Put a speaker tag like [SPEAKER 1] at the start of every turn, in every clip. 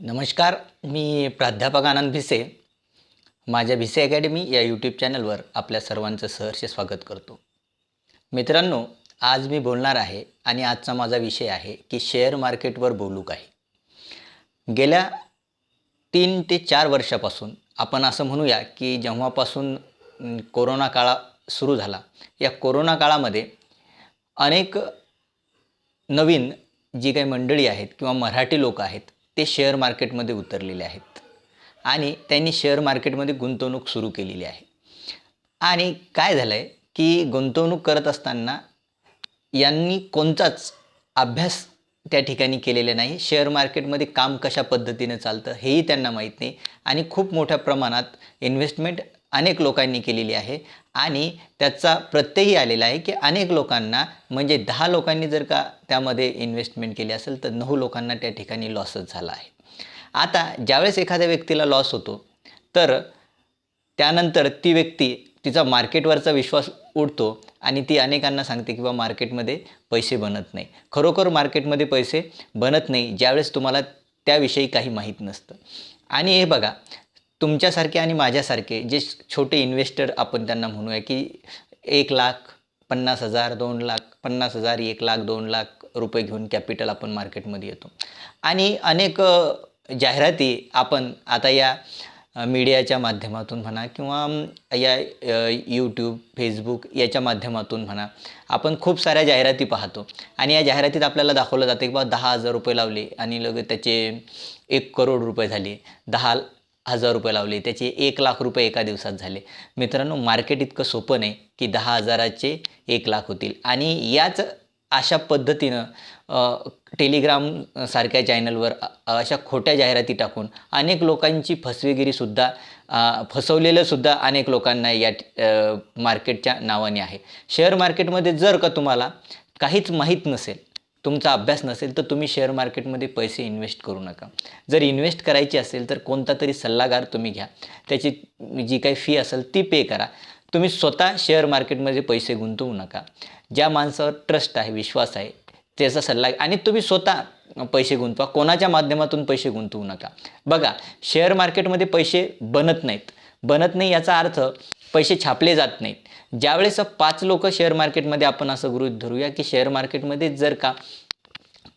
[SPEAKER 1] नमस्कार मी प्राध्यापक आनंद भिसे. माझ्या भिसे अकॅडमी या यूट्यूब चॅनलवर आपल्या सर्वांचं सहर्ष स्वागत करतो. मित्रांनो आज मी बोलणार आहे आणि आजचा माझा विषय आहे की शेअर मार्केटवर बोलू काही गेल्या तीन ते चार वर्षापासून आपण असं म्हणूया की जेव्हापासून कोरोना काळा सुरू झाला या कोरोना काळामध्ये अनेक नवीन जी काही मंडळी आहेत किंवा मराठी लोक आहेत ते शेअर मार्केटमध्ये उतरलेले आहेत. आणि त्यांनी शेअर मार्केटमध्ये गुंतवणूक सुरू केलेली आहे. आणि काय झालं आहे की गुंतवणूक करत असताना यांनी कोणताच अभ्यास त्या ठिकाणी केलेला नाही. शेअर मार्केटमध्ये काम कशा पद्धतीनं चालतं हेही त्यांना माहीत नाही. आणि खूप मोठ्या प्रमाणात इन्व्हेस्टमेंट अनेक लोकांनी केलेली आहे. आणि त्याचा प्रत्ययही आलेला आहे की अनेक लोकांना म्हणजे दहा लोकांनी जर का त्यामध्ये इन्व्हेस्टमेंट केली असेल तर नऊ लोकांना त्या ठिकाणी लॉसच झाला आहे. आता ज्यावेळेस एखाद्या व्यक्तीला लॉस होतो तर त्यानंतर ती व्यक्ती तिचा मार्केटवरचा विश्वास उडतो आणि ती अनेकांना सांगते की बा मार्केटमध्ये पैसे बनत नाही. खरोखर मार्केटमध्ये पैसे बनत नाही ज्यावेळेस तुम्हाला त्याविषयी काही माहीत नसतं. आणि हे बघा तुमच्यासारखे आणि माझ्यासारखे जे छोटे इन्व्हेस्टर आपण त्यांना म्हणूया की एक लाख पन्नास हजार दोन लाख पन्नास हजार एक लाख दोन लाख रुपये घेऊन कॅपिटल आपण मार्केटमध्ये येतो. आणि अनेक जाहिराती आपण आता या मीडियाच्या माध्यमातून म्हणा किंवा या यूट्यूब फेसबुक याच्या माध्यमातून म्हणा आपण खूप साऱ्या जाहिराती पाहतो. आणि या जाहिरातीत आपल्याला दाखवलं जातं की बा दहा हजार रुपये लावले आणि लगेच त्याचे एक करोड रुपये झाले. दहा हजार रुपये लावले त्याचे एक लाख रुपये एका दिवसात झाले. मित्रांनो मार्केट इतकं सोपं नाही की दहा हजाराचे एक लाख होतील. आणि याच अशा पद्धतीनं टेलिग्रामसारख्या टेलिग्राम सारख्या चॅनलवर अशा खोट्या जाहिराती टाकून अनेक लोकांची फसवेगिरीसुद्धा फसवलेलंसुद्धा अनेक लोकांना या मार्केटच्या नावाने आहे. शेअर मार्केटमध्ये जर का तुम्हाला काहीच माहीत नसेल तुमचा अभ्यास नसेल तर तुम्ही शेअर मार्केटमध्ये पैसे इन्व्हेस्ट करू नका. जर इन्व्हेस्ट करायची असेल तर कोणता तरी सल्लागार तुम्ही घ्या. त्याची जी काही फी असेल ती पे करा. तुम्ही स्वतः शेअर मार्केटमध्ये पैसे गुंतवू नका. ज्या माणसावर ट्रस्ट आहे विश्वास आहे त्याचा सल्ला आणि तुम्ही स्वतः पैसे गुंतवा. कोणाच्या माध्यमातून पैसे गुंतवू नका. बघा शेअर मार्केटमध्ये पैसे बनत नाहीत. बनत नाही याचा अर्थ पैसे छापले जात नाहीत. ज्यावेळेस पाच लोक शेअर मार्केटमध्ये आपण असं गृहित धरूया की शेअर मार्केटमध्ये जर का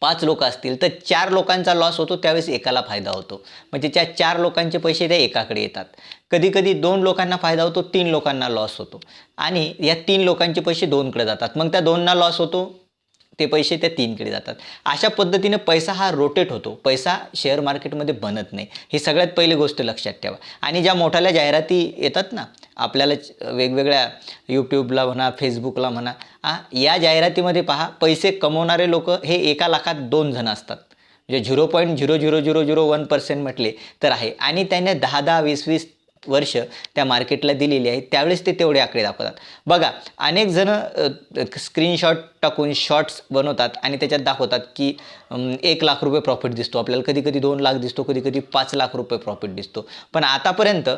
[SPEAKER 1] पाच लोक असतील तर चार लोकांचा लॉस होतो त्यावेळेस एकाला फायदा होतो. म्हणजे त्या चार लोकांचे पैसे त्या एकाकडे येतात. कधी कधी दोन लोकांना फायदा होतो तीन लोकांना लॉस होतो. आणि या तीन लोकांचे पैसे दोनकडे जातात. मग त्या दोनना लॉस होतो ते पैसे त्या तीनकडे जातात. अशा पद्धतीने पैसा हा रोटेट होतो. पैसा शेअर मार्केटमध्ये बनत नाही. ही सगळ्यात पहिली गोष्ट लक्षात ठेवा. आणि ज्या मोठ्याल्या जाहिराती येतात ना आपल्याला वेगवेगळ्या यूट्यूबला म्हणा फेसबुकला म्हणा आ, या जाहिरातीमध्ये पहा पैसे कमवणारे लोक हे एका लाखात दोन जण असतात. म्हणजे zero point zero zero zero zero one percent म्हटले तर आहे. आणि त्याने दहा दहा वीस वीस वर्ष त्या मार्केटला दिलेली आहे. त्यावेळेस ते तेवढे आकडे दाखवतात. बघा अनेक जण स्क्रीनशॉट टाकून शॉर्ट्स बनवतात आणि त्याच्यात दाखवतात की एक लाख रुपये प्रॉफिट दिसतो. आपल्याला कधी कधी दोन लाख दिसतो कधी कधी पाच लाख रुपये प्रॉफिट दिसतो. पण आतापर्यंत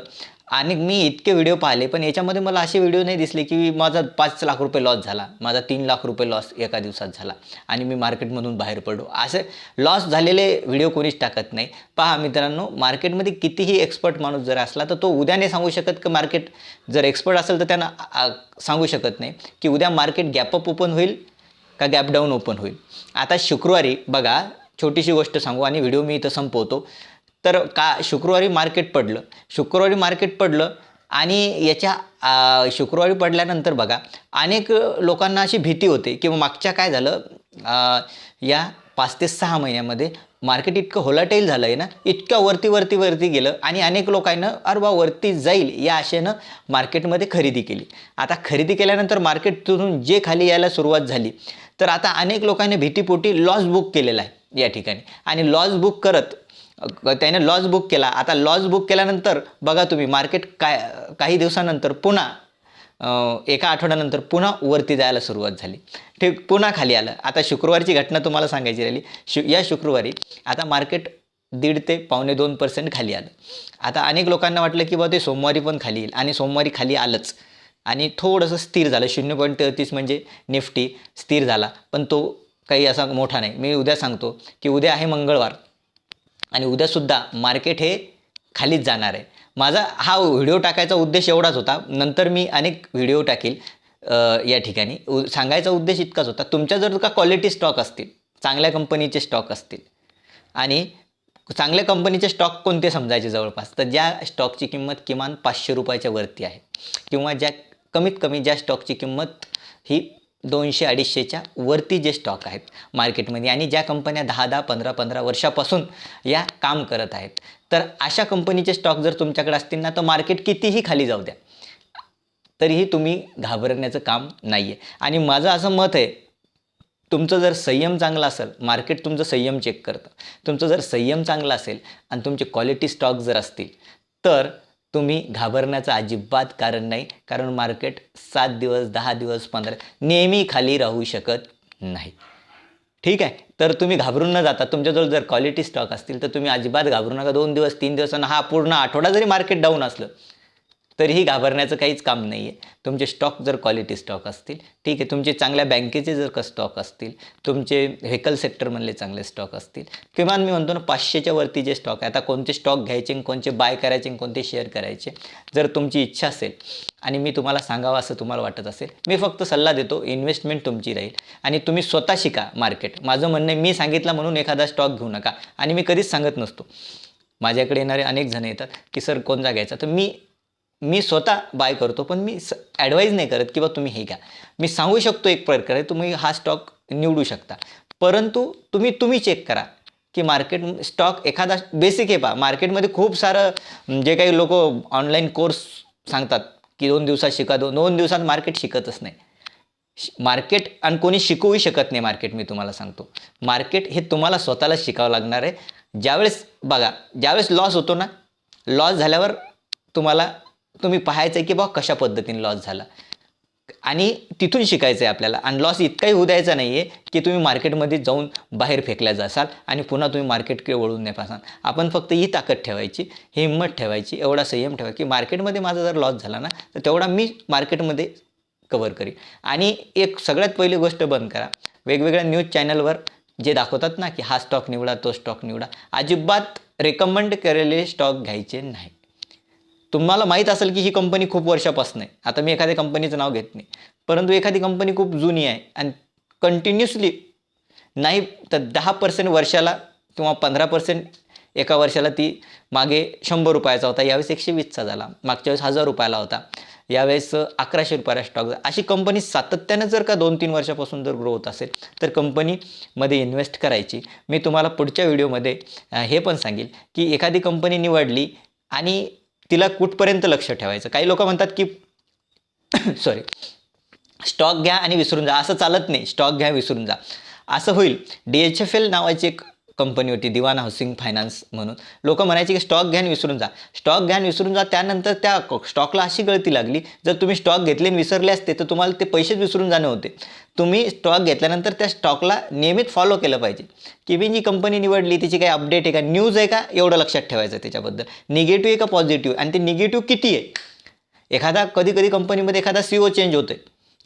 [SPEAKER 1] आणि मी इतके व्हिडिओ पाहिले पण याच्यामध्ये मला असे व्हिडिओ नाही दिसले की माझा पाच लाख रुपये लॉस झाला माझा तीन लाख रुपये लॉस एका दिवसात झाला आणि मी मार्केटमधून बाहेर पडलो. असे लॉस झालेले व्हिडिओ कोणीच टाकत नाही. पहा मित्रांनो मार्केटमध्ये कितीही एक्सपर्ट माणूस जर असला तर तो उद्या नाही सांगू शकत की मार्केट जर एक्सपर्ट असेल तर त्यांना सांगू शकत नाही की उद्या मार्केट गॅपअप ओपन होईल का गॅप डाऊन ओपन होईल. आता शुक्रवारी बघा छोटीशी गोष्ट सांगू आणि व्हिडिओ मी इथं संपवतो. तर का शुक्रवारी मार्केट पडलं. शुक्रवारी मार्केट पडलं आणि याच्या शुक्रवारी पडल्यानंतर बघा अनेक लोकांना अशी भीती होते किंवा मागच्या काय झालं? या पाच ते सहा महिन्यामध्ये मार्केट इतकं होलाटाईल झालं आहे ना इतकं वरती वरती वरती गेलं आणि अनेक लोकांना अरे बा वरती जाईल. या आशेनं मार्केटमध्ये खरेदी केली. आता खरेदी केल्यानंतर मार्केटतून जे खाली यायला सुरुवात झाली तर आता अनेक लोकांनी भीतीपोटी लॉस बुक केलेला आहे या ठिकाणी. आणि लॉस बुक करत त्याने लॉस बुक केला. आता लॉस बुक केल्यानंतर बघा तुम्ही मार्केट काय काही दिवसानंतर पुन्हा एका आठवड्यानंतर पुन्हा वरती जायला सुरुवात झाली. ठीक पुन्हा खाली आलं. आता शुक्रवारची घटना तुम्हाला सांगायची राहिली. शु या शुक्रवारी आता मार्केट दीड ते पावणे दोन पर्सेंट खाली आलं. आता अनेक लोकांना वाटलं की बा ते सोमवारी पण खाली येईल. आणि सोमवारी खाली आलंच. आणि थोडंसं स्थिर झालं. शून्य पॉईंट तेहतीस म्हणजे निफ्टी स्थिर झाला. पण तो काही असा मोठा नाही. मी उद्या सांगतो की उद्या आहे मंगळवार. आणि उद्यासुद्धा मार्केट हे खालीच जाणार आहे. माझा हा व्हिडिओ टाकायचा उद्देश एवढाच होता. नंतर मी अनेक व्हिडिओ टाकील या ठिकाणी. उ सांगायचा उद्देश इतकाच होता. तुमच्या जर का क्वालिटी स्टॉक असतील चांगल्या कंपनीचे स्टॉक असतील आणि चांगल्या कंपनीचे स्टॉक कोणते समजायचे जवळपास तर ज्या स्टॉकची किंमत किमान पाचशे रुपयाच्या वरती आहे किंवा ज्या कमीत कमी ज्या स्टॉकची किंमत ही दोनशे अडीचशेच्या वरती जे स्टॉक आहेत मार्केटमध्ये आणि ज्या कंपन्या दहा दहा पंधरा पंधरा वर्षापासून या काम करत आहेत. तर अशा कंपनीचे स्टॉक जर तुमच्याकडे असतील ना तर मार्केट कितीही खाली जाऊ द्या. तरीही तुम्ही घाबरण्याचं काम नाही आहे आणि माझं असं मत आहे तुमचं जर संयम चांगला असेल मार्केट तुमचं संयम चेक करतं. तुमचं जर संयम चांगला असेल आणि तुमचे क्वालिटी स्टॉक जर असतील तर तुम्ही घाबरण्याचं अजिबात कारण नाही कारण मार्केट सात दिवस दहा दिवस पंधरा नेहमी खाली राहू शकत नाही. ठीक आहे? तर तुम्ही घाबरून न जाता तुमच्याजवळ जर क्वालिटी स्टॉक असतील तर तुम्ही अजिबात घाबरू नका. दोन दिवस तीन दिवस आणि हा पूर्ण आठवडा जरी मार्केट डाऊन असलं तरीही घाबरण्याचं काहीच काम नाही आहे तुमचे स्टॉक जर क्वालिटी स्टॉक असतील ठीक आहे. तुमचे चांगल्या बँकेचे जर का स्टॉक असतील तुमचे व्हेकल सेक्टरमधले चांगले स्टॉक असतील किमान मी म्हणतो ना पाचशेच्या वरती जे स्टॉक आहे आता कोणते स्टॉक घ्यायचे आणि कोणते बाय करायचे आणि कोणते शेअर करायचे जर तुमची इच्छा असेल आणि मी तुम्हाला सांगावं असं तुम्हाला वाटत असेल मी फक्त सल्ला देतो इन्व्हेस्टमेंट तुमची राहील. आणि तुम्ही स्वतः शिका मार्केट माझं म्हणणं मी सांगितलं म्हणून एखादा स्टॉक घेऊ नका. आणि मी कधीच सांगत नसतो. माझ्याकडे येणारे अनेक जण येतात की सर कोणता घ्यायचा? तर मी मी स्वतः बाय करतो पण मी स ॲडवाईज नाही करत किंवा तुम्ही हे घ्या. मी सांगू शकतो एक प्रकारे तुम्ही हा स्टॉक निवडू शकता. परंतु तुम्ही तुम्ही चेक करा की मार्केट स्टॉक एखादा बेसिक आहे पा मार्केटमध्ये खूप सारं जे काही लोक ऑनलाईन कोर्स सांगतात की दोन दिवसात शिका दोन दोन दिवसात मार्केट शिकतच नाही. मार्केट आणि कोणी शिकवूही शकत नाही मार्केट मी तुम्हाला सांगतो. मार्केट हे तुम्हाला स्वतःला शिकावं लागणार आहे. ज्यावेळेस बघा ज्यावेळेस लॉस होतो ना लॉस झाल्यावर तुम्हाला तुम्ही पाहायचं आहे की बा कशा पद्धतीने लॉस झाला. आणि तिथून शिकायचं आहे आपल्याला. आणि लॉस इतकाही होऊ द्यायचा नाही आहे की तुम्ही मार्केटमध्ये जाऊन बाहेर फेकल्या जासाल आणि पुन्हा तुम्ही मार्केटकडे वळून नाही पासाल आपण फक्त ही ताकद ठेवायची ही हिंमत ठेवायची एवढा संयम ठेवा की मार्केटमध्ये माझा जर लॉस झाला ना तर तेवढा मी मार्केटमध्ये कवर करीन. आणि एक सगळ्यात पहिली गोष्ट बंद करा. वेगवेगळ्या न्यूज चॅनलवर जे दाखवतात ना की हा स्टॉक निवडा तो स्टॉक निवडा अजिबात रेकमेंड केलेले स्टॉक घ्यायचे नाही तुम्हाला माहीत असेल की ही कंपनी खूप वर्षापासून आहे. आता मी एखाद्या कंपनीचं नाव घेत नाही. परंतु एखादी कंपनी खूप जुनी आहे आणि कंटिन्युअसली नाही तर दहा पर्सेंट वर्षाला किंवा पंधरा पर्सेंट एका वर्षाला ती मागे शंभर रुपयाचा होता. यावेळेस एकशे वीसचा झाला. मागच्या वेळेस हजार रुपयाला होता. यावेळेस अकराशे रुपयाला स्टॉक अशी कंपनी सातत्यानं जर का दोन तीन वर्षापासून जर ग्रो होत असेल तर कंपनीमध्ये इन्व्हेस्ट करायची. मी तुम्हाला पुढच्या व्हिडिओमध्ये हे पण सांगेल की एखादी कंपनी निवडली आणि तिला कुठपर्यंत लक्ष ठेवायचं? काही लोक म्हणतात की सॉरी स्टॉक घ्या आणि विसरून जा. असं चालत नाही. स्टॉक घ्या विसरून जा. असं होईल. डी एच एफ एल नावाची एक कंपनी होती दिवान हाऊसिंग फायनान्स म्हणून. लोक म्हणायचे की स्टॉक घ्यान विसरून जा. स्टॉक घ्यान विसरून जा त्यानंतर त्या स्टॉकला अशी गळती लागली जर तुम्ही स्टॉक घेतले आणि विसरले असते तर तुम्हाला ते पैसेच विसरून जाणे होते. तुम्ही स्टॉक घेतल्यानंतर त्या स्टॉकला नियमित फॉलो केलं पाहिजे. की मी जी कंपनी निवडली तिची काही अपडेट आहे का? न्यूज आहे का? एवढं लक्षात ठेवायचं त्याच्याबद्दल. निगेटिव्ह आहे का? पॉझिटिव्ह. आणि ते निगेटिव्ह किती आहे? एखादा कधी कधी कंपनीमध्ये एखादा सी ओ चेंज आहे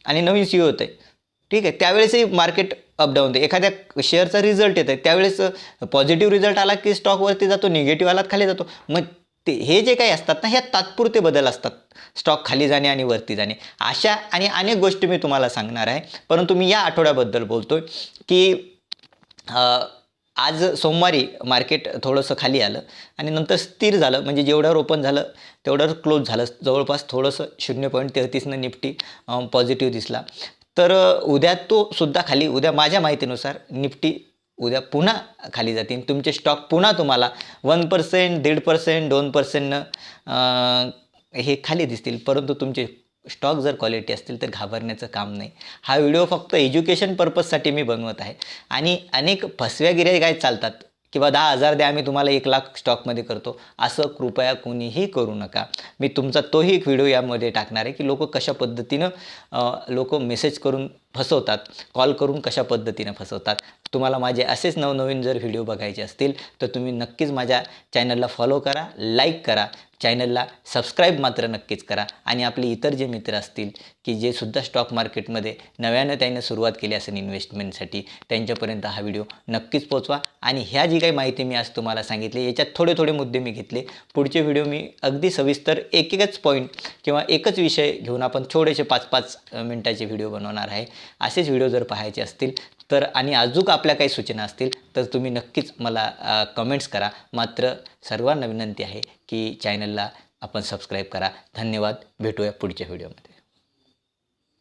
[SPEAKER 1] आणि नवीन सी ओ होतं आहे ठीक आहे त्यावेळेसही मार्केट अपडाऊन होते. एखाद्या शेअरचा रिझल्ट येत आहे त्यावेळेस पॉझिटिव्ह रिझल्ट आला की स्टॉकवरती जातो निगेटिव्ह आला खाली जातो. मग ते हे जे काही असतात ना ह्या तात्पुरते बदल असतात. स्टॉक खाली जाणे आणि वरती जाणे. अशा आणि अनेक गोष्टी मी तुम्हाला सांगणार आहे. परंतु मी या आठवड्याबद्दल बोलतो की आज सोमवारी मार्केट थोडंसं खाली आलं आणि नंतर स्थिर झालं. म्हणजे जेवढ्यावर ओपन झालं तेवढ्यावर क्लोज झालं. जवळपास थोडंसं शून्य पॉईंट तेहतीसनं निफ्टी पॉझिटिव्ह दिसला. तर उद्या तो सुद्धा खाली उद्या माझ्या माहितीनुसार निफ्टी उद्या पुन्हा खाली जातील. तुमचे स्टॉक पुन्हा तुम्हाला वन पर्सेंट दीड पर्सेंट दोन पर्सेंटनं हे खाली दिसतील. परंतु तुमचे स्टॉक जर क्वालिटी असतील तर घाबरण्याचं काम नाही. हा व्हिडिओ फक्त एज्युकेशन पर्पजसाठी मी बनवत आहे. आणि अनेक फसव्यागिऱ्या काय चालतात? किंवा दहा हजार द्या आम्ही तुम्हाला एक लाख स्टॉकमध्ये करतो. असं कृपया कोणीही करू नका. मी तुमचा तोही एक व्हिडिओ यामध्ये टाकणार आहे की लोक कशा पद्धतीनं लोक मेसेज करून फसवतात. कॉल करून कशा पद्धतीनं फसवतात? तुम्हाला माझे असेच नवनवीन जर व्हिडिओ बघायचे असतील तर तुम्ही नक्कीच माझ्या चॅनलला फॉलो करा लाईक करा. चॅनलला सबस्क्राईब मात्र नक्कीच करा. आणि आपले इतर जे मित्र असतील की जे सुद्धा स्टॉक मार्केटमध्ये नव्यानं त्याने सुरुवात केली असेल इन्व्हेस्टमेंटसाठी त्यांच्यापर्यंत हा व्हिडिओ नक्कीच पोचवा आणि ह्या जी काही माहिती मी आज तुम्हाला सांगितली याच्यात थोडे थोडे मुद्दे मी घेतले. पुढचे व्हिडिओ मी अगदी सविस्तर एक एकच पॉईंट किंवा एकच विषय घेऊन आपण थोडेसे पाच पाच मिनटाचे व्हिडिओ बनवणार आहे. असेच व्हिडिओ जर पाहायचे असतील तर आणि अजूक आपल्या काही सूचना असतील तर तुम्ही नक्कीच मला कमेंट्स करा. मात्र सर्वांना विनंती आहे की चॅनलला आपण सबस्क्राईब करा. धन्यवाद. भेटूया पुढच्या व्हिडिओमध्ये